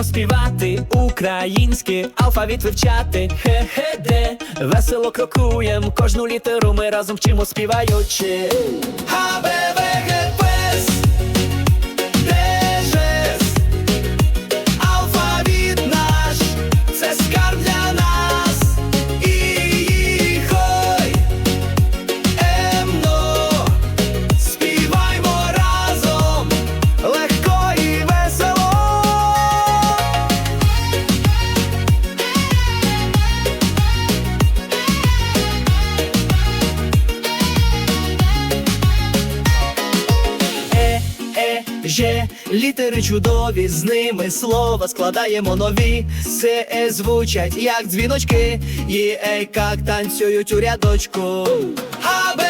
Будемо співати український алфавіт вивчати. Хе-хе-де, весело крокуєм, кожну літеру ми разом вчимо співаючи. А, е, літери чудові, з ними слова складаємо нові. Все звучать як дзвіночки, і е, як танцюють у рядочку. А,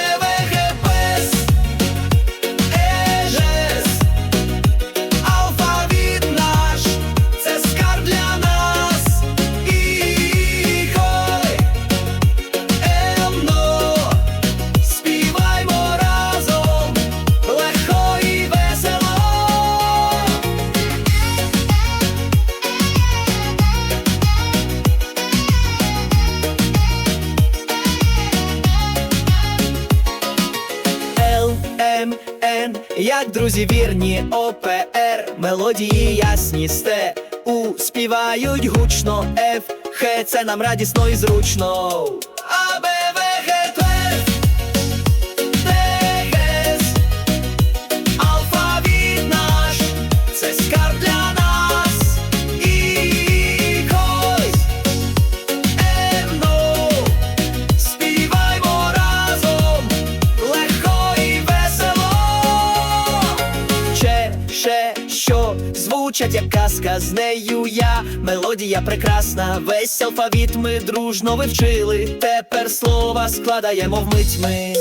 Л, М, Н, як друзі вірні, ОПР, мелодії ясні, сте, У, співають гучно, Ф, Х, це нам радісно і зручно. Звучать як казка з нею я. Мелодія прекрасна, весь алфавіт ми дружно вивчили. Тепер слова складаємо вмить ми.